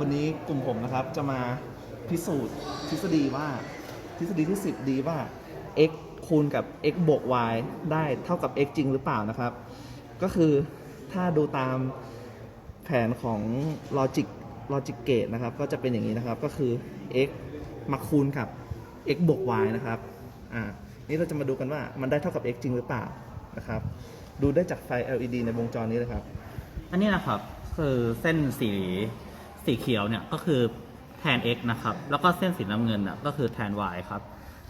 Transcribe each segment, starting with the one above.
วันนี้กลุ่มผมนะครับจะมาพิสูจน์ทฤษฎีว่าทฤษฎีที่ 10 ดีว่า x คูณกับ x บวก y ได้เท่ากับ x จริงหรือเปล่านะครับ ก็คือถ้าดูตามแผนของ logic logic gate นะครับ ก็จะเป็นอย่างนี้นะครับก็คือ x มาคูณกับ x บวก y นะครับอ่านี่เราจะมาดูกันว่ามันได้เท่ากับ x จริงหรือเปล่านะครับ ดูได้จากไฟ LED ในวงจรนี้เลยครับ อันนี้นะครับคือเส้นสี สีเขียวเนี่ยก็คือแทน x นะครับ แล้วก็เส้นสีน้ำเงินน่ะก็คือแทน y ครับ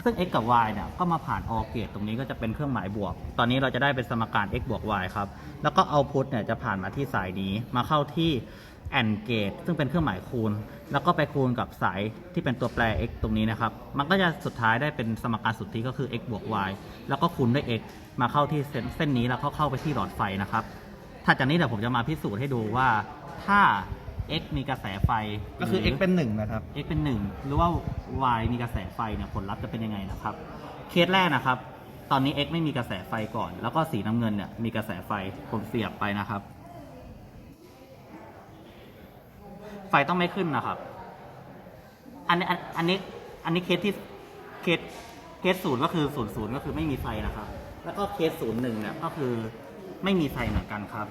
ซึ่ง x กับ y เนี่ยก็มาผ่าน OR เกตตรงนี้ก็จะเป็นเครื่องหมายบวก ตอนนี้เราจะได้เป็นสมการ x บวก y ครับ แล้วก็ output เนี่ยจะผ่านมาที่สายนี้ มาเข้าที่ AND gate ซึ่งเป็นเครื่องหมายคูณ แล้วก็ไปคูณกับสายที่เป็นตัวแปร x ตรงนี้นะครับ มันก็จะสุดท้ายได้เป็นสมการสุทธิก็คือ x บวก y แล้วก็คูณด้วย x มาเข้าที่เส้นเส้นนี้แล้วก็เข้าไปที่หลอดไฟนะครับ ถัดจากนี้เดี๋ยวผมจะมาพิสูจน์ให้ดูว่าถ้า x มีกระแสไฟก็คือ หรื x เป็น1นะครับ x เป็น 1 หรือว่า y มีกระแสไฟเนี่ยผลลัพธ์จะเป็นยังไงนะครับ เคสแรกนะครับ ตอนนี้ x ไม่มีกระแสไฟก่อน แล้วก็สีน้ำเงินเนี่ยมีกระแสไฟผมเสียบไปนะครับ ไฟต้องไม่ขึ้นนะครับ อันนี้อันอันนี้อันนี้เคสที่เคสเคสศูนย์ก็คือศูนย์ศูนย์ก็คือไม่มีไฟนะครับ แล้วก็เคสศูนย์หนึ่งเนี่ยก็คือไม่มีไฟเหมือนกันครับ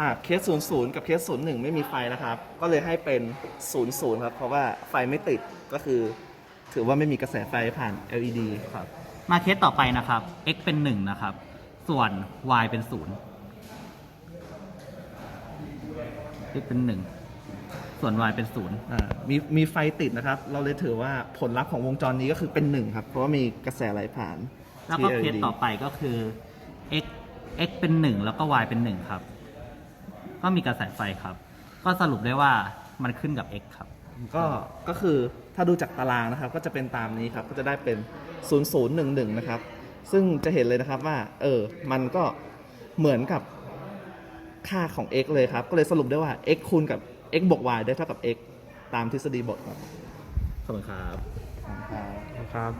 อ่าเคส 00 กับเคส 01 ไม่มีไฟนะครับ ก็เลยให้เป็น 00 ครับ เพราะว่าไฟไม่ติดก็คือ ถือว่าไม่มีกระแสไฟผ่าน LED ครับ มาเคสต่อไปนะครับ x เป็น 1 นะครับ ส่วน y เป็น 0 x เป็น 1 ส่วน y เป็น 0 อ่ามีมีไฟติดนะครับ เราเลยถือว่าผลลัพธ์ของวงจรนี้ก็คือเป็น1ครับ เพราะว่ามีกระแสไหลผ่านแล้วก็ที่ เคส LED ต่อไปก็คือ x x เป็น 1 แล้วก็ y เป็น 1 ครับ ก็มีกระแสไฟครับ ก็สรุปได้ว่ามันขึ้นกับ x ครับ ก็ก็คือถ้าดูจากตารางนะครับ ก็จะเป็นตามนี้ครับก็จะได้เป็น 0011 นะครับ ซึ่งจะเห็นเลยนะครับว่า เออ มันก็เหมือนกับค่าของ x เลยครับ ก็เลยสรุปได้ว่า x คูณกับ x บวก y ได้เท่ากับ x ตามทฤษฎีบทครับขอบคุณครับ ครับครับ